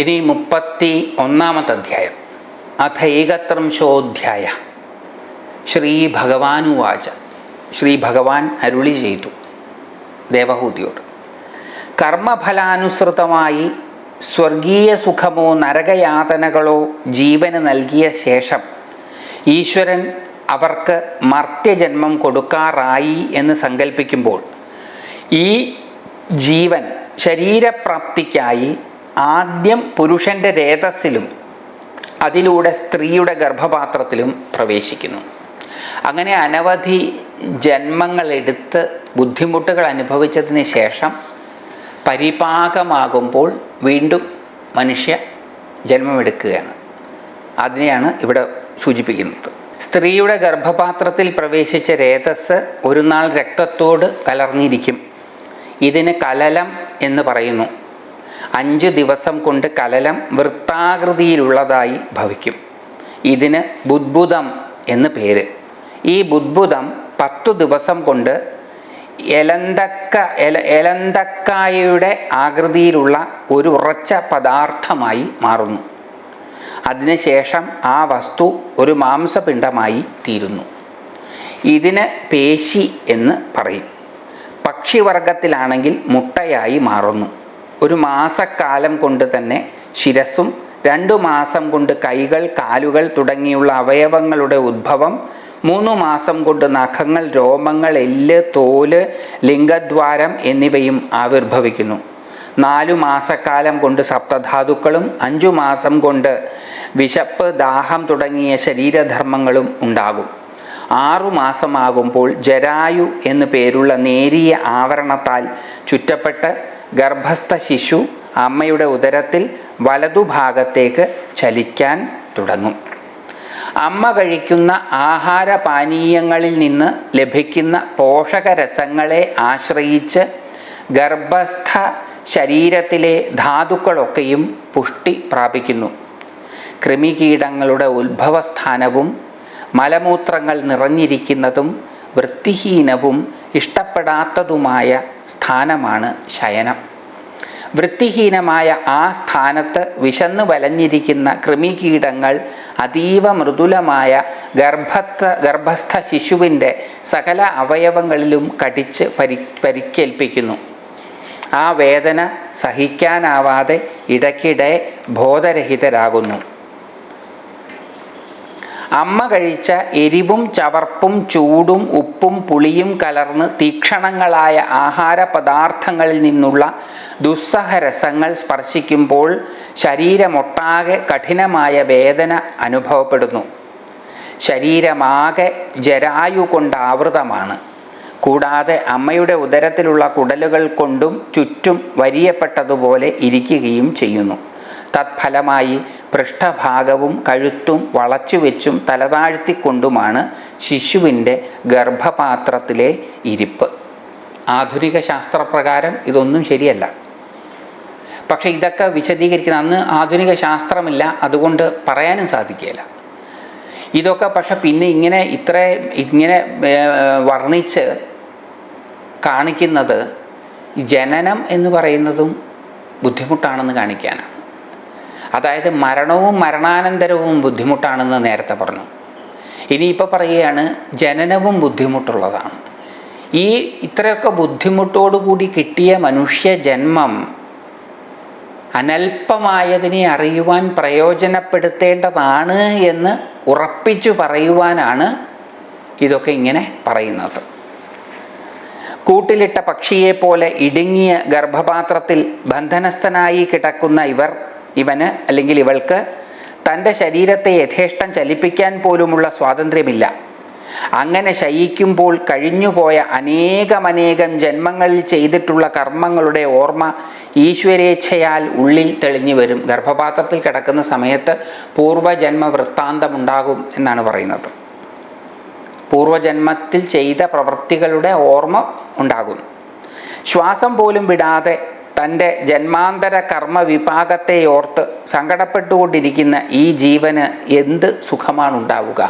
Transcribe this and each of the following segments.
ഇനി മുപ്പത്തി ഒന്നാമത്തെ അധ്യായം. അഥ ഏകത്രംശോധ്യായ ശ്രീ ഭഗവാനുവാച. ശ്രീ ഭഗവാൻ അരുളി ചെയ്തു ദേവഹൂതിയോട്. കർമ്മഫലാനുസൃതമായി സ്വർഗീയ സുഖമോ നരകയാതനകളോ ജീവന് നൽകിയ ശേഷം ഈശ്വരൻ അവർക്ക് മർത്യജന്മം കൊടുക്കാറായി എന്ന് സങ്കല്പിക്കുമ്പോൾ ഈ ജീവൻ ശരീരപ്രാപ്തിക്കായി ആദ്യം പുരുഷന്റെ രേതസ്സിലും അതിലൂടെ സ്ത്രീയുടെ ഗർഭപാത്രത്തിലും പ്രവേശിക്കുന്നു. അങ്ങനെ അനവധി ജന്മങ്ങളെടുത്ത് ബുദ്ധിമുട്ടുകൾ അനുഭവിച്ചതിന് ശേഷം പരിപാകമാകുമ്പോൾ വീണ്ടും മനുഷ്യ ജന്മമെടുക്കുകയാണ്. അതിനെയാണ് ഇവിടെ സൂചിപ്പിക്കുന്നത്. സ്ത്രീയുടെ ഗർഭപാത്രത്തിൽ പ്രവേശിച്ച രേതസ് ഒരു നാൾ രക്തത്തോട് കലർന്നിരിക്കും. ഇതിന് കലലം എന്ന് പറയുന്നു. അഞ്ച് ദിവസം കൊണ്ട് കലലം വൃത്താകൃതിയിലുള്ളതായി ഭവിക്കും. ഇതിന് ബുദ്ബുദം എന്ന് പേര്. ഈ ബുദ്ബുദം പത്തു ദിവസം കൊണ്ട് എലന്തക്ക എല എലന്തക്കായയുടെ ആകൃതിയിലുള്ള ഒരു ഉറച്ച പദാർത്ഥമായി മാറുന്നു. അതിനുശേഷം ആ വസ്തു ഒരു മാംസപിണ്ഡമായി തീരുന്നു. ഇതിന് പേശി എന്ന് പറയും. പക്ഷിവർഗത്തിലാണെങ്കിൽ മുട്ടയായി മാറുന്നു. ഒരു മാസക്കാലം കൊണ്ട് തന്നെ ശിരസും രണ്ടു മാസം കൊണ്ട് കൈകൾ കാലുകൾ തുടങ്ങിയുള്ള അവയവങ്ങളുടെ ഉദ്ഭവം മൂന്ന് മാസം കൊണ്ട് നഖങ്ങൾ രോമങ്ങൾ എല്ല് തോൽ ലിംഗദ്വാരം എന്നിവയും ആവിർഭവിക്കുന്നു. നാലു മാസക്കാലം കൊണ്ട് സപ്തധാതുക്കളും അഞ്ചു മാസം കൊണ്ട് വിശപ്പ് ദാഹം തുടങ്ങിയ ശരീരധർമ്മങ്ങളും ഉണ്ടാകും. ആറു മാസമാകുമ്പോൾ ജരായു എന്നു പേരുള്ള നേരിയ ആവരണത്താൽ ചുറ്റപ്പെട്ട് ഗർഭസ്ഥ ശിശു അമ്മയുടെ ഉദരത്തിൽ വലതുഭാഗത്തേക്ക് ചലിക്കാൻ തുടങ്ങും. അമ്മ കഴിക്കുന്ന ആഹാര പാനീയങ്ങളിൽ നിന്ന് ലഭിക്കുന്ന പോഷകരസങ്ങളെ ആശ്രയിച്ച് ഗർഭസ്ഥ ശരീരത്തിലെ ധാതുക്കളൊക്കെയും പുഷ്ടി പ്രാപിക്കുന്നു. കൃമികീടങ്ങളുടെ ഉത്ഭവസ്ഥാനവും മലമൂത്രങ്ങൾ നിറഞ്ഞിരിക്കുന്നതും വൃത്തിഹീനവും ഇഷ്ടപ്പെടാത്തതുമായ സ്ഥാനമാണ് ശയനം. വൃത്തിഹീനമായ ആ സ്ഥാനത്ത് വിശന്നു വലഞ്ഞിരിക്കുന്ന കൃമികീടങ്ങൾ അതീവ മൃദുലമായ ഗർഭസ്ഥ ഗർഭസ്ഥ ശിശുവിന്റെ സകല അവയവങ്ങളിലും കടിച്ച് പരി പരിക്കേൽപ്പിക്കുന്നു. ആ വേദന സഹിക്കാനാവാതെ ഇടയ്ക്കിടെ ബോധരഹിതരാകുന്നു. അമ്മ കഴിച്ച എരിവും ചവർപ്പും ചൂടും ഉപ്പും പുളിയും കലർന്ന് തീക്ഷണങ്ങളായ ആഹാര പദാർത്ഥങ്ങളിൽ നിന്നുള്ള ദുസ്സഹരസങ്ങൾ സ്പർശിക്കുമ്പോൾ ശരീരമൊട്ടാകെ കഠിനമായ വേദന അനുഭവപ്പെടുന്നു. ശരീരമാകെ ജരായു കൊണ്ട് ആവൃതമാണ്. കൂടാതെ അമ്മയുടെ ഉദരത്തിലുള്ള കുടലുകൾ കൊണ്ടും ചുറ്റും വരിയപ്പെട്ടതുപോലെ ഇരിക്കുകയും ചെയ്യുന്നു. തത്ഫലമായി പൃഷ്ഠഭാഗവും കഴുത്തും വളച്ചുവെച്ചും തലതാഴ്ത്തിക്കൊണ്ടുമാണ് ശിശുവിന്റെ ഗർഭപാത്രത്തിലെ ഇരിപ്പ്. ആധുനിക ശാസ്ത്രപ്രകാരം ഇതൊന്നും ശരിയല്ല. പക്ഷെ ഇതൊക്കെ വിശദീകരിക്കുന്ന അന്ന് ആധുനിക ശാസ്ത്രമില്ല അതുകൊണ്ട് പറയാനും സാധിക്കുകയില്ല. ഇതൊക്കെ പക്ഷെ പിന്നെ ഇങ്ങനെ ഇത്ര ഇങ്ങനെ വർണിച്ച് കാണിക്കുന്നത് ജനനം എന്ന് പറയുന്നതും ബുദ്ധിമുട്ടാണെന്ന് കാണിക്കാനാണ്. അതായത് മരണവും മരണാനന്തരവും ബുദ്ധിമുട്ടാണെന്ന് നേരത്തെ പറഞ്ഞു. ഇനിയിപ്പോൾ പറയുകയാണ് ജനനവും ബുദ്ധിമുട്ടുള്ളതാണ്. ഈ ഇത്രയൊക്കെ ബുദ്ധിമുട്ടോടുകൂടി കിട്ടിയ മനുഷ്യ ജന്മം അനൽപമായതിനെ അറിയുവാൻ പ്രയോജനപ്പെടുത്തേണ്ടതാണ് എന്ന് ഉറപ്പിച്ചു പറയുവാനാണ് ഇതൊക്കെ ഇങ്ങനെ പറയുന്നത്. കൂട്ടിലിട്ട പക്ഷിയെപ്പോലെ ഇടുങ്ങിയ ഗർഭപാത്രത്തിൽ ബന്ധനസ്ഥനായി കിടക്കുന്ന ഇവർ ഇവന് അല്ലെങ്കിൽ ഇവൾക്ക് തന്റെ ശരീരത്തെ യഥേഷ്ടം ചലിപ്പിക്കാൻ പോലുമുള്ള സ്വാതന്ത്ര്യമില്ല. അങ്ങനെ ശയിക്കുമ്പോൾ കഴിഞ്ഞുപോയ അനേകമനേകം ജന്മങ്ങളിൽ ചെയ്തിട്ടുള്ള കർമ്മങ്ങളുടെ ഓർമ്മ ഈശ്വരേച്ഛയാൽ ഉള്ളിൽ തെളിഞ്ഞു വരും. ഗർഭപാത്രത്തിൽ കിടക്കുന്ന സമയത്ത് പൂർവജന്മ വൃത്താന്തമുണ്ടാകും എന്നാണ് പറയുന്നത്. പൂർവജന്മത്തിൽ ചെയ്ത പ്രവൃത്തികളുടെ ഓർമ്മ ഉണ്ടാകും. ശ്വാസം പോലും വിടാതെ തന്റെ ജന്മാന്തര കർമ്മ വിഭാഗത്തെ ഓർത്ത് സങ്കടപ്പെട്ടുകൊണ്ടിരിക്കുന്ന ഈ ജീവന് എന്ത് സുഖമാണ് ഉണ്ടാവുക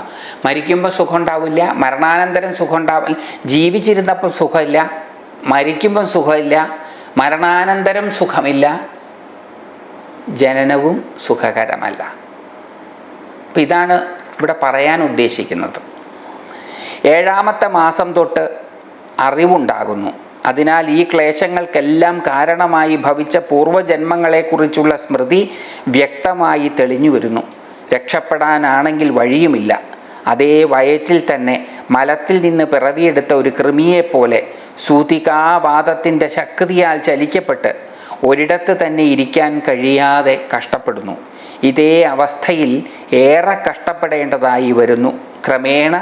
മരിക്കുമ്പോൾ സുഖം ഉണ്ടാവില്ല മരണാനന്തരം സുഖം ഉണ്ടാവില്ല ജീവിച്ചിരുന്നപ്പോൾ സുഖമില്ല മരിക്കുമ്പം സുഖമില്ല മരണാനന്തരം സുഖമില്ല ജനനവും സുഖകരമല്ല. അപ്പം ഇതാണ് ഇവിടെ പറയാൻ ഉദ്ദേശിക്കുന്നത്. ഏഴാമത്തെ മാസം തൊട്ട് അറിവുണ്ടാകുന്നു. അതിനാൽ ഈ ക്ലേശങ്ങൾക്കെല്ലാം കാരണമായി ഭവിച്ച പൂർവജന്മങ്ങളെക്കുറിച്ചുള്ള സ്മൃതി വ്യക്തമായി തെളിഞ്ഞു വരുന്നു. രക്ഷപ്പെടാനാണെങ്കിൽ വഴിയുമില്ല. അതേ വയറ്റിൽ തന്നെ മലത്തിൽ നിന്ന് പിറവിയെടുത്ത ഒരു കൃമിയെപ്പോലെ സൂതികാവാദത്തിന്റെ ശക്തിയാൽ ചലിക്കപ്പെട്ട് ഒരിടത്ത് തന്നെ ഇരിക്കാൻ കഴിയാതെ കഷ്ടപ്പെടുന്നു. ഇതേ അവസ്ഥയിൽ ഏറെ കഷ്ടപ്പെടേണ്ടതായി വരുന്നു. ക്രമേണ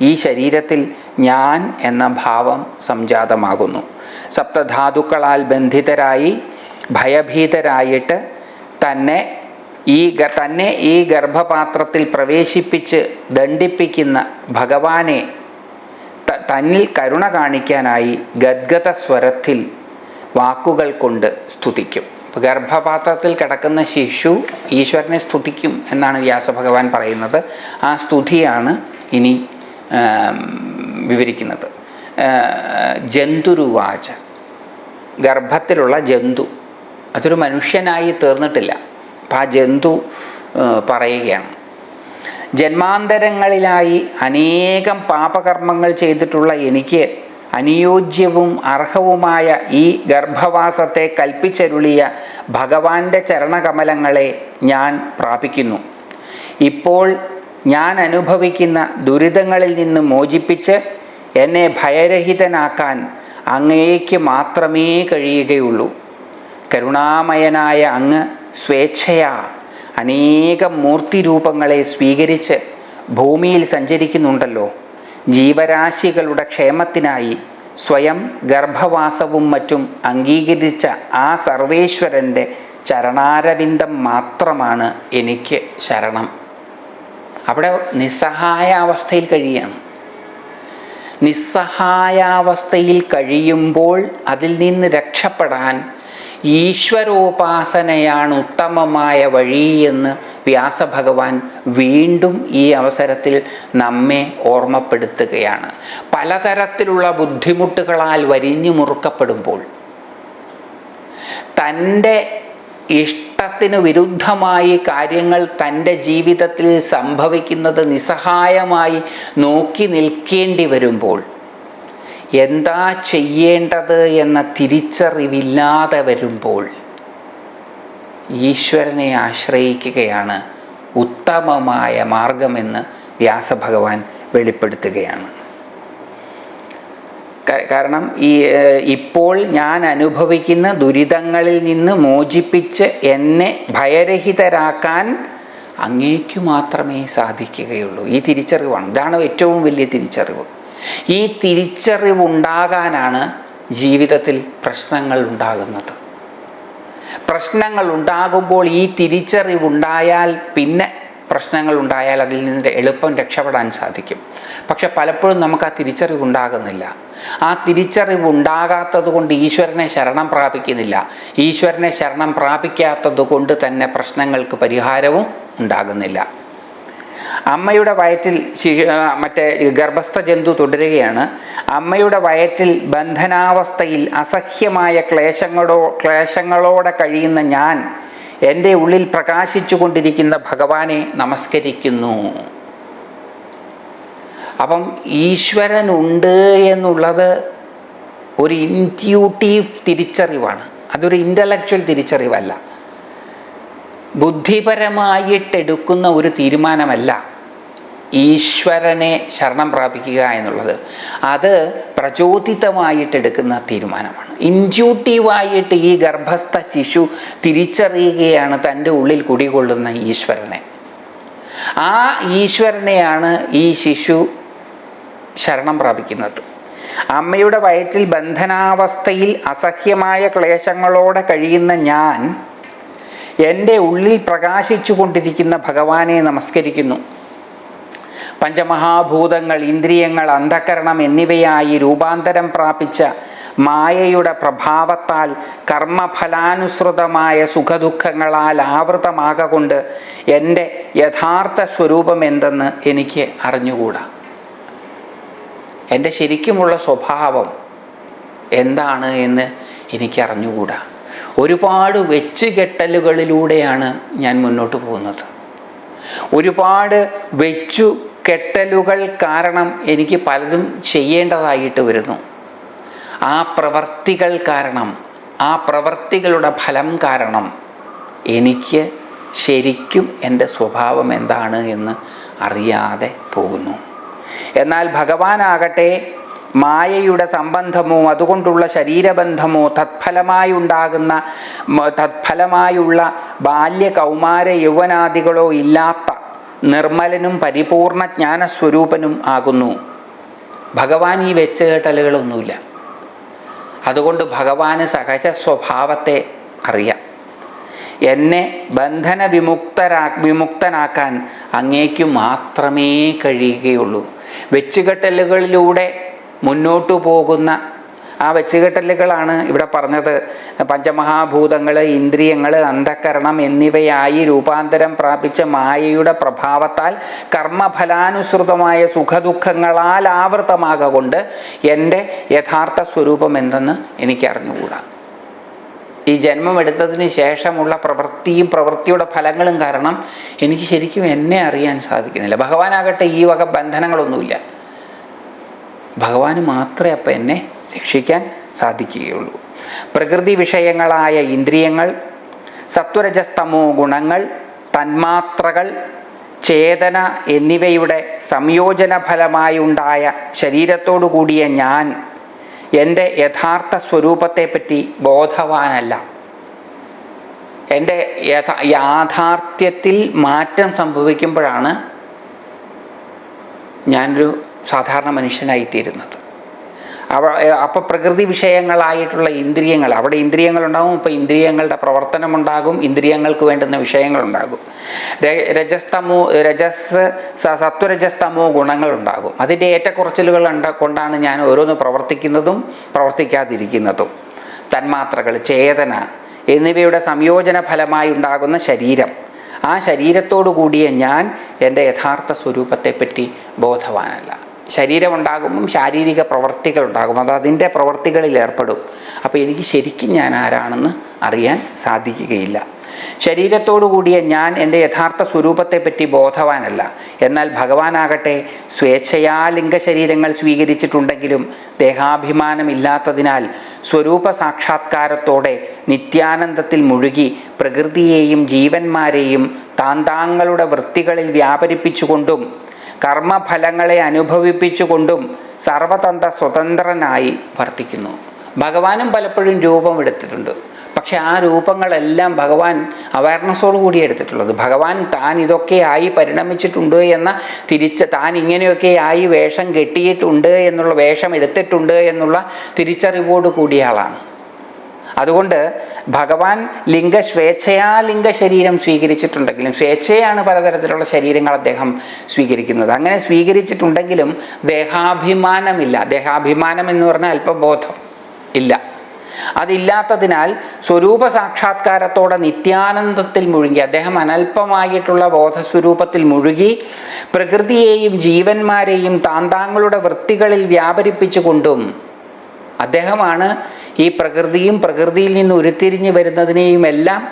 ഈ ശരീരത്തിൽ ഞാൻ എന്ന ഭാവം സംജാതമാകുന്നു. സപ്തധാതുക്കളാൽ ബന്ധിതരായി ഭയഭീതരായിട്ട് തന്നെ ഈ തന്നെ ഈ ഗർഭപാത്രത്തിൽ പ്രവേശിപ്പിച്ച് ദണ്ഡിപ്പിക്കുന്ന ഭഗവാനെ തന്നിൽ കരുണ കാണിക്കാനായി ഗദ്ഗത സ്വരത്തിൽ വാക്കുകൾ കൊണ്ട് സ്തുതിക്കും. ഗർഭപാത്രത്തിൽ കിടക്കുന്ന ശിശു ഈശ്വരനെ സ്തുതിക്കും എന്നാണ് വ്യാസഭഗവാൻ പറയുന്നത്. ആ സ്തുതിയാണ് ഇനി വിവരിക്കുന്നത്. ജന്തുരുവാച. ഗർഭത്തിലുള്ള ജന്തു. അതൊരു മനുഷ്യനായി തീർന്നിട്ടില്ല. അപ്പം ആ ജന്തു പറയുകയാണ്. ജന്മാന്തരങ്ങളിലായി അനേകം പാപകർമ്മങ്ങൾ ചെയ്തിട്ടുള്ള എനിക്ക് അനുയോജ്യവും അർഹവുമായ ഈ ഗർഭവാസത്തെ കൽപ്പിച്ചരുളിയ ഭഗവാന്റെ ചരണകമലങ്ങളെ ഞാൻ പ്രാപിക്കുന്നു. ഇപ്പോൾ ഞാൻ അനുഭവിക്കുന്ന ദുരിതങ്ങളിൽ നിന്ന് മോചിപ്പിച്ച് എന്നെ ഭയരഹിതനാക്കാൻ അങ്ങേക്ക് മാത്രമേ കഴിയുകയുള്ളൂ. കരുണാമയനായ അങ്ങ് സ്വേച്ഛയാ. അനേകം മൂർത്തിരൂപങ്ങളെ സ്വീകരിച്ച് ഭൂമിയിൽ സഞ്ചരിക്കുന്നുണ്ടല്ലോ. ജീവരാശികളുടെ ക്ഷേമത്തിനായി സ്വയം ഗർഭവാസവും മറ്റും അംഗീകരിച്ച ആ സർവേശ്വരന്റെ ചരണാരവിന്ദം മാത്രമാണ് എനിക്ക് ശരണം. അവിടെ നിസ്സഹായ അവസ്ഥയിൽ കഴിയുകയാണ് നിസ്സഹായാവസ്ഥയിൽ കഴിയുമ്പോൾ അതിൽ നിന്ന് രക്ഷപ്പെടാൻ ഈശ്വരോപാസനയാണ് ഉത്തമമായ വഴി എന്ന് വ്യാസഭഗവാൻ വീണ്ടും ഈ അവസരത്തിൽ നമ്മെ ഓർമ്മപ്പെടുത്തുകയാണ്. പലതരത്തിലുള്ള ബുദ്ധിമുട്ടുകളാൽ വരിഞ്ഞു മുറുക്കപ്പെടുമ്പോൾ തന്റെ ഇഷ്ടത്തിന് വിരുദ്ധമായി കാര്യങ്ങൾ തന്റെ ജീവിതത്തിൽ സംഭവിക്കുന്നത് നിസ്സഹായമായി നോക്കി നിൽക്കേണ്ടി വരുമ്പോൾ എന്താ ചെയ്യേണ്ടത് എന്ന തിരിച്ചറിവില്ലാതെ വരുമ്പോൾ ഈശ്വരനെ ആശ്രയിക്കുകയാണ് ഉത്തമമായ മാർഗമെന്ന് വ്യാസഭഗവാൻ വെളിപ്പെടുത്തുകയാണ്. കാരണം ഈ ഇപ്പോൾ ഞാൻ അനുഭവിക്കുന്ന ദുരിതങ്ങളിൽ നിന്ന് മോചിപ്പിച്ച് എന്നെ ഭയരഹിതരാക്കാൻ അങ്ങേക്കു മാത്രമേ സാധിക്കുകയുള്ളൂ. ഈ തിരിച്ചറിവാണ്. ഇതാണ് ഏറ്റവും വലിയ തിരിച്ചറിവ്. ഈ തിരിച്ചറിവുണ്ടാകാനാണ് ജീവിതത്തിൽ പ്രശ്നങ്ങൾ ഉണ്ടാകുന്നത്. പ്രശ്നങ്ങൾ ഉണ്ടാകുമ്പോൾ ഈ തിരിച്ചറിവുണ്ടായാൽ പിന്നെ പ്രശ്നങ്ങൾ ഉണ്ടായാൽ അതിൽ നിന്ന് എളുപ്പം രക്ഷപ്പെടാൻ സാധിക്കും. പക്ഷെ പലപ്പോഴും നമുക്ക് ആ തിരിച്ചറിവ് ഉണ്ടാകുന്നില്ല. ആ തിരിച്ചറിവ് ഉണ്ടാകാത്തത് കൊണ്ട് ഈശ്വരനെ ശരണം പ്രാപിക്കുന്നില്ല. ഈശ്വരനെ ശരണം പ്രാപിക്കാത്തത് കൊണ്ട് തന്നെ പ്രശ്നങ്ങൾക്ക് പരിഹാരവും ഉണ്ടാകുന്നില്ല. അമ്മയുടെ വയറ്റിൽ ശിശു മറ്റേ ഗർഭസ്ഥ ജന്തു തുടരുകയാണ്. അമ്മയുടെ വയറ്റിൽ ബന്ധനാവസ്ഥയിൽ അസഹ്യമായ ക്ലേശങ്ങളോ ക്ലേശങ്ങളോടെ കഴിയുന്ന ഞാൻ എന്റെ ഉള്ളിൽ പ്രകാശിച്ചു കൊണ്ടിരിക്കുന്ന ഭഗവാനെ നമസ്കരിക്കുന്നു. അപ്പം ഈശ്വരനുണ്ട് എന്നുള്ളത് ഒരു ഇന്റ്യൂട്ടീവ് തിരിച്ചറിവാണ്. അതൊരു ഇന്റലക്ച്വൽ തിരിച്ചറിവല്ല. ബുദ്ധിപരമായിട്ടെടുക്കുന്ന ഒരു തീരുമാനമല്ല. ഈശ്വരനെ ശരണം പ്രാപിക്കുക എന്നുള്ളത്. അത് പ്രചോദിതമായിട്ടെടുക്കുന്ന തീരുമാനമാണ്. ഇന്റ്യൂട്ടീവായിട്ട് ഈ ഗർഭസ്ഥ ശിശു തിരിച്ചറിയുകയാണ് തന്റെ ഉള്ളിൽ കുടികൊള്ളുന്ന ഈശ്വരനെ. ആ ഈശ്വരനെയാണ് ഈ ശിശു ശരണം പ്രാപിക്കുന്നത്. അമ്മയുടെ വയറ്റിൽ ബന്ധനാവസ്ഥയിൽ അസഹ്യമായ ക്ലേശങ്ങളോടെ കഴിയുന്ന ഞാൻ എന്റെ ഉള്ളിൽ പ്രകാശിച്ചു കൊണ്ടിരിക്കുന്ന ഭഗവാനെ നമസ്കരിക്കുന്നു. പഞ്ചമഹാഭൂതങ്ങൾ ഇന്ദ്രിയങ്ങൾ അന്ധകരണം എന്നിവയായി രൂപാന്തരം പ്രാപിച്ച മായയുടെ പ്രഭാവത്താൽ കർമ്മഫലാനുസൃതമായ സുഖദുഃഖങ്ങളാൽ ആവൃതമാകൊണ്ട് എന്റെ യഥാർത്ഥ സ്വരൂപം എന്തെന്ന് എനിക്ക് അറിഞ്ഞുകൂടാ? എന്റെ ശരിക്കുമുള്ള സ്വഭാവം എന്താണ് എന്ന് എനിക്ക് അറിഞ്ഞുകൂടാ? ഒരുപാട് വെച്ചുകെട്ടലുകളിലൂടെയാണ് ഞാൻ മുന്നോട്ട് പോകുന്നത്. ഒരുപാട് വെച്ചു കെട്ടലുകൾ കാരണം എനിക്ക് പലതും ചെയ്യേണ്ടതായിട്ട് വരുന്നു. ആ പ്രവർത്തികൾ കാരണം ആ പ്രവർത്തികളുടെ ഫലം കാരണം എനിക്ക് ശരിക്കും എന്റെ സ്വഭാവം എന്താണ് എന്ന് അറിയാതെ പോകുന്നു. എന്നാൽ ഭഗവാനാകട്ടെ മായയുടെ സംബന്ധമോ അതുകൊണ്ടുള്ള ശരീരബന്ധമോ തത്ഫലമായി ഉണ്ടാകുന്ന തത്ഫലമായുള്ള ബാല്യ കൗമാര യൗവനാദികളോ ഇല്ലാത്ത നിർമ്മലനും പരിപൂർണ ജ്ഞാനസ്വരൂപനും ആകുന്നു. ഭഗവാൻ ഈ വെച്ചുകേട്ടലുകളൊന്നുമില്ല അതുകൊണ്ട് ഭഗവാന് സഹജ സ്വഭാവത്തെ അറിയാം. എന്നെ ബന്ധന വിമുക്തരാ വിമുക്തനാക്കാൻ അങ്ങേക്കു മാത്രമേ കഴിയുകയുള്ളൂ. വെച്ചുകെട്ടലുകളിലൂടെ മുന്നോട്ടു പോകുന്ന ആ വെച്ചുകെട്ടലുകളാണ് ഇവിടെ പറഞ്ഞത്. പഞ്ചമഹാഭൂതങ്ങൾ ഇന്ദ്രിയങ്ങൾ അന്ധകരണം എന്നിവയായി രൂപാന്തരം പ്രാപിച്ച മായയുടെ പ്രഭാവത്താൽ കർമ്മഫലാനുസൃതമായ സുഖദുഃഖങ്ങളാൽ ആവൃത്തമാകൊണ്ട് എന്റെ യഥാർത്ഥ സ്വരൂപം എന്തെന്ന് എനിക്ക് അറിഞ്ഞുകൂടാ. ഈ ജന്മം എടുത്തതിന് ശേഷമുള്ള പ്രവൃത്തിയും പ്രവൃത്തിയുടെ ഫലങ്ങളും കാരണം എനിക്ക് ശരിക്കും എന്നെ അറിയാൻ സാധിക്കുന്നില്ല. ഭഗവാനാകട്ടെ ഈ വക ബന്ധനങ്ങളൊന്നുമില്ല. ഭഗവാന് മാത്രമേ അപ്പം എന്നെ രക്ഷിക്കാൻ സാധിക്കുകയുള്ളൂ. പ്രകൃതി വിഷയങ്ങളായ ഇന്ദ്രിയങ്ങൾ സത്വരജസ്തമോ ഗുണങ്ങൾ തന്മാത്രകൾ ചേതന എന്നിവയുടെ സംയോജന ഫലമായുണ്ടായ ശരീരത്തോടു കൂടിയ ഞാൻ എന്റെ യഥാർത്ഥ സ്വരൂപത്തെപ്പറ്റി ബോധവാനല്ല. എന്റെ യഥാ യാഥാർത്ഥ്യത്തിൽ മാറ്റം സംഭവിക്കുമ്പോഴാണ് ഞാനൊരു സാധാരണ മനുഷ്യനായിത്തീരുന്നത്. അവ അപ്പോൾ പ്രകൃതി വിഷയങ്ങളായിട്ടുള്ള ഇന്ദ്രിയങ്ങൾ അവിടെ ഇന്ദ്രിയങ്ങളുണ്ടാകും ഇപ്പോൾ ഇന്ദ്രിയങ്ങളുടെ പ്രവർത്തനമുണ്ടാകും ഇന്ദ്രിയങ്ങൾക്ക് വേണ്ടുന്ന വിഷയങ്ങളുണ്ടാകും. രജസ്തമോ രജസ് സത്വരജസ്തമോ ഗുണങ്ങളുണ്ടാകും. അതിന്റെ ഏറ്റക്കുറച്ചിലുകൾ കൊണ്ടാണ് ഞാൻ ഓരോന്ന് പ്രവർത്തിക്കുന്നതും പ്രവർത്തിക്കാതിരിക്കുന്നതും. തന്മാത്രകൾ ചേതന എന്നിവയുടെ സംയോജന ഫലമായി ഉണ്ടാകുന്ന ശരീരം. ആ ശരീരത്തോടു കൂടിയ ഞാൻ എന്റെ യഥാർത്ഥ സ്വരൂപത്തെപ്പറ്റി ബോധവാനല്ല. ശരീരമുണ്ടാകുമ്പം ശാരീരിക പ്രവർത്തികൾ ഉണ്ടാകും അത് അതിന്റെ പ്രവർത്തികളിൽ ഏർപ്പെടും. അപ്പോൾ എനിക്ക് ശരിക്കും ഞാൻ ആരാണെന്ന് അറിയാൻ സാധിക്കുകയില്ല. ശരീരത്തോടു കൂടിയ ഞാൻ എന്റെ യഥാർത്ഥ സ്വരൂപത്തെപ്പറ്റി ബോധവാനല്ല. എന്നാൽ ഭഗവാനാകട്ടെ സ്വേച്ഛയാ ലിംഗശരീരങ്ങൾ സ്വീകരിച്ചിട്ടുണ്ടെങ്കിലും ദേഹാഭിമാനമില്ലാത്തതിനാൽ സ്വരൂപ സാക്ഷാത്കാരത്തോടെ നിത്യാനന്ദത്തിൽ മുഴുകി പ്രകൃതിയെയും ജീവന്മാരെയും താന്താങ്ങളുടെ വൃത്തികളിൽ വ്യാപരിപ്പിച്ചുകൊണ്ടും കർമ്മഫലങ്ങളെ അനുഭവിപ്പിച്ചുകൊണ്ടും സർവതന്ത്ര സ്വതന്ത്രനായി വർത്തിക്കുന്നു. ഭഗവാനും പലപ്പോഴും രൂപം എടുത്തിട്ടുണ്ട്. പക്ഷെ ആ രൂപങ്ങളെല്ലാം ഭഗവാൻ അവയർനെസ്സോട് കൂടി എടുത്തിട്ടുള്ളത്. ഭഗവാൻ താൻ ഇതൊക്കെ ആയി പരിണമിച്ചിട്ടുണ്ട് എന്ന തിരിച്ച് താൻ ഇങ്ങനെയൊക്കെ ആയി വേഷം കെട്ടിയിട്ടുണ്ട് എന്നുള്ള വേഷം എടുത്തിട്ടുണ്ട് എന്നുള്ള തിരിച്ചറിവോട് കൂടിയ ആളാണ്. അതുകൊണ്ട് ഭഗവാൻ ലിംഗ സ്വേച്ഛയാ ലിംഗ ശരീരം സ്വീകരിച്ചിട്ടുണ്ടെങ്കിലും സ്വേച്ഛയാണ് പലതരത്തിലുള്ള ശരീരങ്ങൾ അദ്ദേഹം സ്വീകരിക്കുന്നത്. അങ്ങനെ സ്വീകരിച്ചിട്ടുണ്ടെങ്കിലും ദേഹാഭിമാനമില്ല. ദേഹാഭിമാനം എന്ന് പറഞ്ഞാൽ അല്പബോധം ഇല്ല. അതില്ലാത്തതിനാൽ സ്വരൂപ സാക്ഷാത്കാരത്തോടെ നിത്യാനന്ദത്തിൽ മുഴുകി അദ്ദേഹം അനൽപമായിട്ടുള്ള ബോധസ്വരൂപത്തിൽ മുഴുകി പ്രകൃതിയെയും ജീവന്മാരെയും താന്താങ്ങളുടെ വൃത്തികളിൽ വ്യാപരിപ്പിച്ചുകൊണ്ടും അദ്ദേഹമാണ് ഈ പ്രകൃതിയും പ്രകൃതിയിൽ നിന്ന് ഉരുത്തിരിഞ്ഞ് വരുന്നതിനെയും എല്ലാം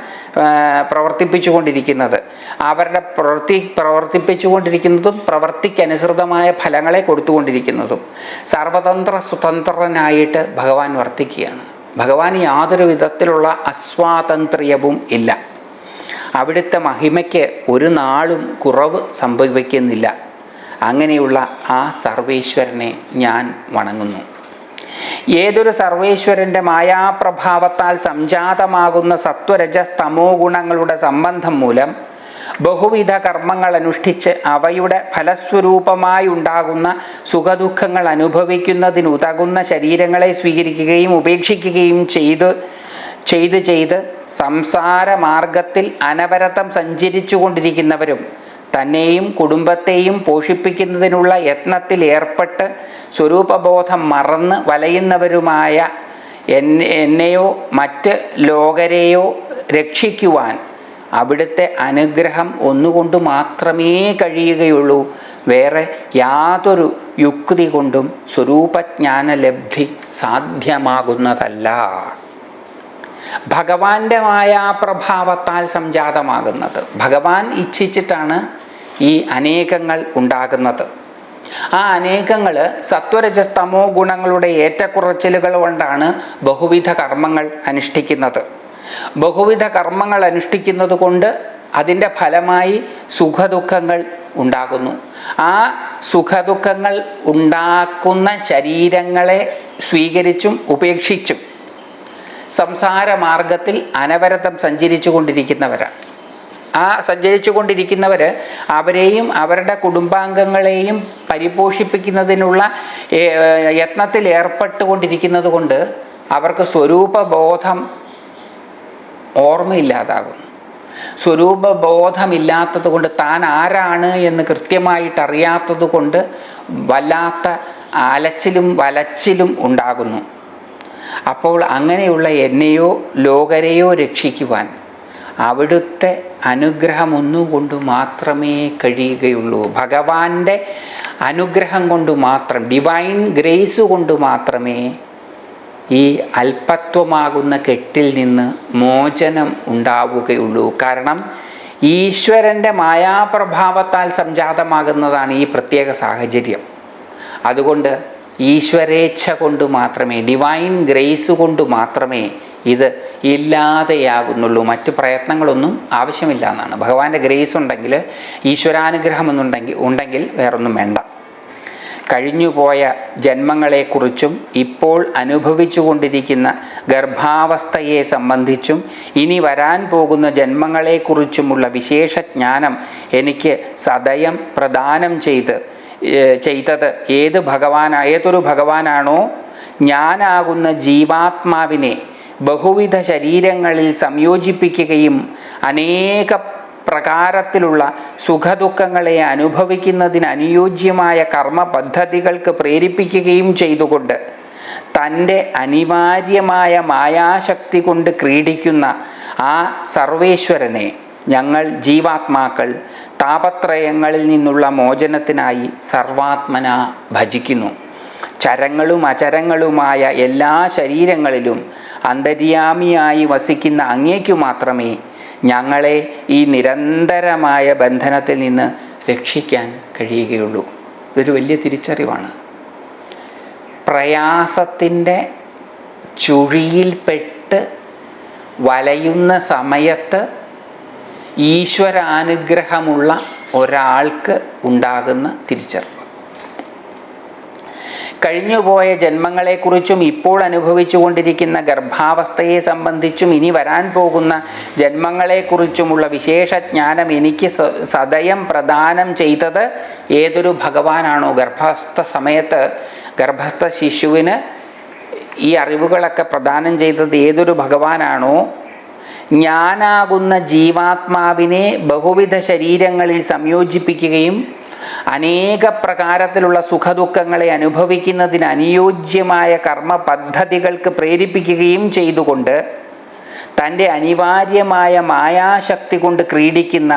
പ്രവർത്തിപ്പിച്ചു പ്രവർത്തിപ്പിച്ചുകൊണ്ടിരിക്കുന്നത്. അവരുടെ പ്രവൃത്തി പ്രവർത്തിപ്പിച്ചുകൊണ്ടിരിക്കുന്നതും പ്രവൃത്തിക്കനുസൃതമായ ഫലങ്ങളെ കൊടുത്തുകൊണ്ടിരിക്കുന്നതും സർവതന്ത്ര സ്വതന്ത്രനായിട്ട് ഭഗവാൻ വർത്തിക്കുകയാണ്. ഭഗവാൻ യാതൊരു വിധത്തിലുള്ള അസ്വാതന്ത്ര്യവും ഇല്ല. അവിടുത്തെ മഹിമയ്ക്ക് ഒരു നാളും കുറവ് സംഭവിക്കുന്നില്ല. അങ്ങനെയുള്ള ആ സർവേശ്വരനെ ഞാൻ വണങ്ങുന്നു. ഏതൊരു സർവേശ്വരന്റെ മായാപ്രഭാവത്താൽ സംജാതമാകുന്ന സത്വരജസ്തമോ ഗുണങ്ങളുടെ സംബന്ധം മൂലം ബഹുവിധ കർമ്മങ്ങൾ അനുഷ്ഠിച്ച് അവയുടെ ഫലസ്വരൂപമായി ഉണ്ടാകുന്ന സുഖദുഃഖങ്ങൾ അനുഭവിക്കുന്നതിനുതകുന്ന ശരീരങ്ങളെ സ്വീകരിക്കുകയും ഉപേക്ഷിക്കുകയും ചെയ്ത് ചെയ്ത് ചെയ്ത് സംസാരമാർഗത്തിൽ അനവരതം സഞ്ചരിച്ചു കൊണ്ടിരിക്കുന്നവരും തന്നെയും കുടുംബത്തെയും പോഷിപ്പിക്കുന്നതിനുള്ള യത്നത്തിൽ ഏർപ്പെട്ട് സ്വരൂപബോധം മറന്ന് വലയുന്നവരുമായ എന്നെ എന്നെയോ മറ്റ് ലോകരെയോ രക്ഷിക്കുവാൻ അവിടുത്തെ അനുഗ്രഹം ഒന്നുകൊണ്ട് മാത്രമേ കഴിയുകയുള്ളൂ. വേറെ യാതൊരു യുക്തി കൊണ്ടും സ്വരൂപജ്ഞാനലബ്ധി സാധ്യമാകുന്നതല്ല. ഭഗവാന്റെ മായാപ്രഭാവത്താൽ സംജാതമാകുന്നത്. ഭഗവാൻ ഇച്ഛിച്ചിട്ടാണ് ഈ അനേകങ്ങൾ ഉണ്ടാകുന്നത്. ആ അനേകങ്ങൾ സത്വരജസ്തമോ ഗുണങ്ങളുടെ ഏറ്റക്കുറച്ചിലുകൾ കൊണ്ടാണ് ബഹുവിധ കർമ്മങ്ങൾ അനുഷ്ഠിക്കുന്നത്. ബഹുവിധ കർമ്മങ്ങൾ അനുഷ്ഠിക്കുന്നത് കൊണ്ട് അതിന്റെ ഫലമായി സുഖദുഃഖങ്ങൾ ഉണ്ടാകുന്നു. ആ സുഖദുഃഖങ്ങൾ ഉണ്ടാക്കുന്ന ശരീരങ്ങളെ സ്വീകരിച്ചും ഉപേക്ഷിച്ചും സംസാരമാർഗത്തിൽ അനവരതം സഞ്ചരിച്ചു കൊണ്ടിരിക്കുന്നവരാണ്. ആ സഞ്ചരിച്ചു കൊണ്ടിരിക്കുന്നവർ അവരെയും അവരുടെ കുടുംബാംഗങ്ങളെയും പരിപോഷിപ്പിക്കുന്നതിനുള്ള യത്നത്തിൽ ഏർപ്പെട്ടുകൊണ്ടിരിക്കുന്നത് കൊണ്ട് അവർക്ക് സ്വരൂപബോധം ഓർമ്മയില്ലാതാകുന്നു സ്വരൂപബോധമില്ലാത്തത് കൊണ്ട് താൻ ആരാണ് എന്ന് കൃത്യമായിട്ട് അറിയാത്തത് കൊണ്ട് വല്ലാത്ത അലച്ചിലും വലച്ചിലും ഉണ്ടാകുന്നു. അപ്പോൾ അങ്ങനെയുള്ള എന്നെയോ ലോകരെയോ രക്ഷിക്കുവാൻ അവിടുത്തെ അനുഗ്രഹം ഒന്നുകൊണ്ട് മാത്രമേ കഴിയുകയുള്ളൂ. ഭഗവാന്റെ അനുഗ്രഹം കൊണ്ട് മാത്രം ഡിവൈൻ ഗ്രേസ് കൊണ്ട് മാത്രമേ ഈ അല്പത്വമാകുന്ന കെട്ടിൽ നിന്ന് മോചനം ഉണ്ടാവുകയുള്ളൂ. കാരണം ഈശ്വരന്റെ മായാപ്രഭാവത്താൽ സംജാതമാകുന്നതാണ് ഈ പ്രത്യേക സാഹചര്യം. അതുകൊണ്ട് ഈശ്വരേച്ഛ കൊണ്ട് മാത്രമേ ഡിവൈൻ ഗ്രേസ് കൊണ്ട് മാത്രമേ ഇത് ഇല്ലാതെയാകുന്നുള്ളൂ മറ്റ് പ്രയത്നങ്ങളൊന്നും ആവശ്യമില്ല എന്നാണ്. ഭഗവാന്റെ ഗ്രേസ് ഉണ്ടെങ്കിൽ ഈശ്വരാനുഗ്രഹം എന്നുണ്ടെങ്കിൽ ഉണ്ടെങ്കിൽ വേറൊന്നും വേണ്ട. കഴിഞ്ഞുപോയ ജന്മങ്ങളെക്കുറിച്ചും ഇപ്പോൾ അനുഭവിച്ചുകൊണ്ടിരിക്കുന്ന ഗർഭാവസ്ഥയെ സംബന്ധിച്ചും ഇനി വരാൻ പോകുന്ന ജന്മങ്ങളെക്കുറിച്ചുമുള്ള വിശേഷ ജ്ഞാനം എനിക്ക് സദയം പ്രദാനം ചെയ്ത് ചെയ്തത് ഏത് ഭഗവാനാ ഏതൊരു ഭഗവാനാണോ ഞാനാകുന്ന ജീവാത്മാവിനെ ബഹുവിധ ശരീരങ്ങളിൽ സംയോജിപ്പിക്കുകയും അനേക പ്രകാരത്തിലുള്ള സുഖദുഃഖങ്ങളെ അനുഭവിക്കുന്നതിന് അനുയോജ്യമായ കർമ്മ പദ്ധതികൾക്ക് പ്രേരിപ്പിക്കുകയും ചെയ്തുകൊണ്ട് തന്റെ അനിവാര്യമായ മായാശക്തി കൊണ്ട് ക്രീഡിക്കുന്ന ആ സർവേശ്വരനെ ഞങ്ങൾ ജീവാത്മാക്കൾ താപത്രയങ്ങളിൽ നിന്നുള്ള മോചനത്തിനായി സർവാത്മന ഭജിക്കുന്നു. ചരങ്ങളും അചരങ്ങളുമായ എല്ലാ ശരീരങ്ങളിലും അന്തര്യാമിയായി വസിക്കുന്ന അങ്ങേക്കു മാത്രമേ ഞങ്ങളെ ഈ നിരന്തരമായ ബന്ധനത്തിൽ നിന്ന് രക്ഷിക്കാൻ കഴിയുകയുള്ളൂ. ഇതൊരു വലിയ തിരിച്ചറിവാണ്. പ്രയാസത്തിന്റെ ചുഴിയിൽപ്പെട്ട് വലയുന്ന സമയത്ത് ഈശ്വരാനുഗ്രഹമുള്ള ഒരാൾക്ക് ഉണ്ടാകുന്ന തിരിച്ചറിവ്. കഴിഞ്ഞുപോയ ജന്മങ്ങളെക്കുറിച്ചും ഇപ്പോൾ അനുഭവിച്ചുകൊണ്ടിരിക്കുന്ന ഗർഭാവസ്ഥയെ സംബന്ധിച്ചും ഇനി വരാൻ പോകുന്ന ജന്മങ്ങളെക്കുറിച്ചുമുള്ള വിശേഷ ജ്ഞാനം എനിക്ക് സദയം പ്രദാനം ചെയ്തത് ഏതൊരു ഭഗവാനാണോ? ഗർഭസ്ഥ സമയത്ത് ഗർഭസ്ഥ ശിശുവിന് ഈ അറിവുകളൊക്കെ പ്രദാനം ചെയ്തത് ഏതൊരു ഭഗവാനാണോ? ഞാനാകുന്ന ജീവാത്മാവിനെ ബഹുവിധ ശരീരങ്ങളിൽ സംയോജിപ്പിക്കുകയും അനേക പ്രകാരത്തിലുള്ള സുഖദുഃഖങ്ങളെ അനുഭവിക്കുന്നതിന് അനുയോജ്യമായ കർമ്മ പദ്ധതികൾക്ക് പ്രേരിപ്പിക്കുകയും ചെയ്തുകൊണ്ട് തന്റെ അനിവാര്യമായ മായാശക്തി കൊണ്ട് ക്രീഡിക്കുന്ന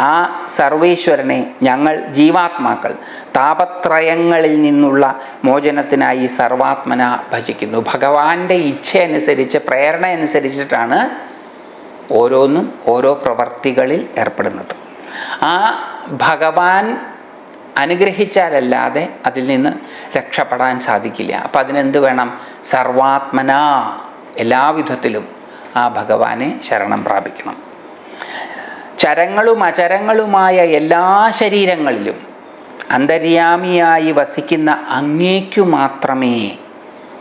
ആ സർവേശ്വരനെ ഞങ്ങൾ ജീവാത്മാക്കൾ. താപത്രയങ്ങളിൽ നിന്നുള്ള മോചനത്തിനായി സർവാത്മന ഭജിക്കുന്നു. ഭഗവാന്റെ ഇച്ഛ അനുസരിച്ച് പ്രേരണ അനുസരിച്ചിട്ടാണ് ഓരോന്നും ഓരോ പ്രവർത്തികളിൽ ഏർപ്പെടുന്നത്. ആ ഭഗവാൻ അനുഗ്രഹിച്ചാലല്ലാതെ അതിൽ നിന്ന് രക്ഷപ്പെടാൻ സാധിക്കില്ല. അപ്പം അതിനെന്ത് വേണം? സർവാത്മന എല്ലാവിധത്തിലും ആ ഭഗവാനെ ശരണം പ്രാപിക്കണം. ചരങ്ങളും അചരങ്ങളുമായ എല്ലാ ശരീരങ്ങളിലും അന്തര്യാമിയായി വസിക്കുന്ന അങ്ങേക്കു മാത്രമേ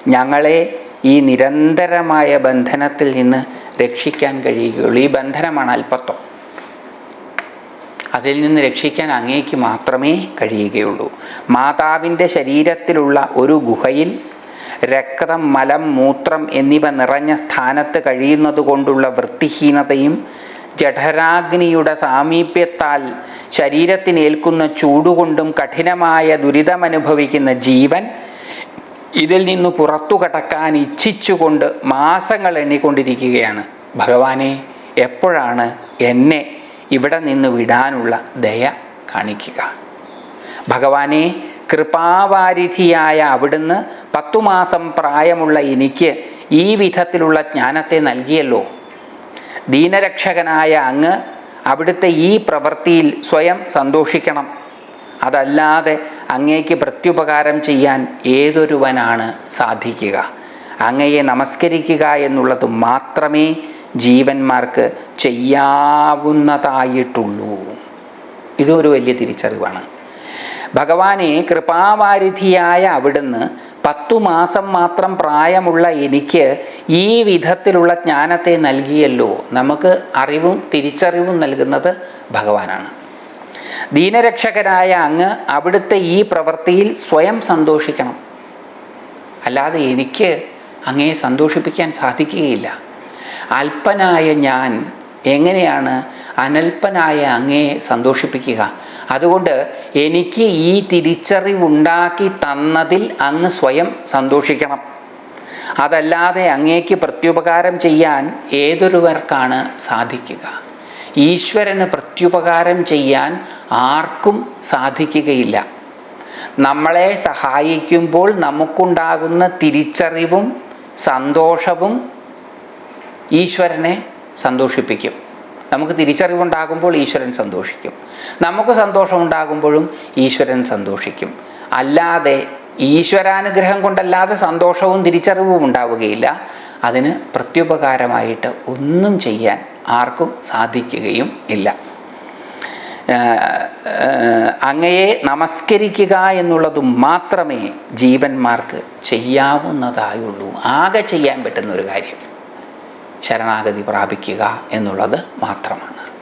ഞങ്ങളെ ഈ നിരന്തരമായ ബന്ധനത്തിൽ നിന്ന് രക്ഷിക്കാൻ കഴിയുകയുള്ളൂ. ഈ ബന്ധനമാണ് അല്പത്വം. അതിൽ നിന്ന് രക്ഷിക്കാൻ അങ്ങേക്ക് മാത്രമേ കഴിയുകയുള്ളൂ. മാതാവിന്റെ ശരീരത്തിലുള്ള ഒരു ഗുഹയിൽ രക്തം മലം മൂത്രം എന്നിവ നിറഞ്ഞ സ്ഥാനത്ത് കഴിയുന്നത് കൊണ്ടുള്ള വൃത്തിഹീനതയും ജഠരാഗ്നിയുടെ സാമീപ്യത്താൽ ശരീരത്തിനേൽക്കുന്ന ചൂടുകൊണ്ടും കഠിനമായ ദുരിതമനുഭവിക്കുന്ന ജീവൻ ഇതിൽ നിന്ന് പുറത്തു കടക്കാൻ ഇച്ഛിച്ചുകൊണ്ട് മാസങ്ങൾ എണ്ണിക്കൊണ്ടിരിക്കുകയാണ്. ഭഗവാനെ എപ്പോഴാണ് എന്നെ ഇവിടെ നിന്ന് വിടാനുള്ള ദയ കാണിക്കുക. ഭഗവാനെ കൃപാവാരിധിയായ അവിടുന്ന് പത്തു മാസം പ്രായമുള്ള എനിക്ക് ഈ വിധത്തിലുള്ള ജ്ഞാനത്തെ നൽകിയല്ലോ. ദീനരക്ഷകനായ അങ്ങ് അവിടുത്തെ ഈ പ്രവൃത്തിയിൽ സ്വയം സന്തോഷിക്കണം. അതല്ലാതെ അങ്ങേക്ക് പ്രത്യുപകാരം ചെയ്യാൻ ഏതൊരുവനാണ് സാധിക്കുക? അങ്ങയെ നമസ്കരിക്കുക എന്നുള്ളത് മാത്രമേ ജീവന്മാർക്ക് ചെയ്യാവുന്നതായിട്ടുള്ളൂ. ഇതൊരു വലിയ തിരിച്ചറിവാണ്. ഭഗവാനെ കൃപാവാരിധിയായ അവിടുന്ന് പത്തു മാസം മാത്രം പ്രായമുള്ള എനിക്ക് ഈ വിധത്തിലുള്ള ജ്ഞാനത്തെ നൽകിയല്ലോ. നമുക്ക് അറിവും തിരിച്ചറിവും നൽകുന്നത് ഭഗവാനാണ്. ദീനരക്ഷകനായ അങ്ങ് അവിടുത്തെ ഈ പ്രവൃത്തിയിൽ സ്വയം സന്തോഷിക്കണം. അല്ലാതെ എനിക്ക് അങ്ങയെ സന്തോഷിപ്പിക്കാൻ സാധിക്കുകയില്ല. അല്പനായ ഞാൻ എങ്ങനെയാണ് അനൽപ്പനായ അങ്ങയെ സന്തോഷിപ്പിക്കുക? അതുകൊണ്ട് എനിക്ക് ഈ തിരിച്ചറിവുണ്ടാക്കി തന്നതിൽ അങ്ങ് സ്വയം സന്തോഷിക്കണം. അതല്ലാതെ അങ്ങേക്ക് പ്രത്യുപകാരം ചെയ്യാൻ ഏതൊരുവർക്കാണ് സാധിക്കുക? ഈശ്വരന് പ്രത്യുപകാരം ചെയ്യാൻ ആർക്കും സാധിക്കുകയില്ല. നമ്മളെ സഹായിക്കുമ്പോൾ നമുക്കുണ്ടാകുന്ന തിരിച്ചറിവും സന്തോഷവും ഈശ്വരനെ സന്തോഷിപ്പിക്കും. നമുക്ക് തിരിച്ചറിവുണ്ടാകുമ്പോൾ ഈശ്വരൻ സന്തോഷിക്കും. നമുക്ക് സന്തോഷമുണ്ടാകുമ്പോഴും ഈശ്വരൻ സന്തോഷിക്കും. അല്ലാതെ ഈശ്വരാനുഗ്രഹം കൊണ്ടല്ലാതെ സന്തോഷവും തിരിച്ചറിവും ഉണ്ടാവുകയില്ല. അതിന് പ്രത്യുപകാരമായിട്ട് ഒന്നും ചെയ്യാൻ ആർക്കും സാധിക്കുകയും ഇല്ല. അങ്ങയെ നമസ്കരിക്കുക എന്നുള്ളത് മാത്രമേ ജീവന്മാർക്ക് ചെയ്യാവുന്നതായുള്ളൂ. ആകെ ചെയ്യാൻ പറ്റുന്ന ഒരു കാര്യം. ശരണാഗതി പ്രാപിക്കുക എന്നുള്ളത് മാത്രമാണ്.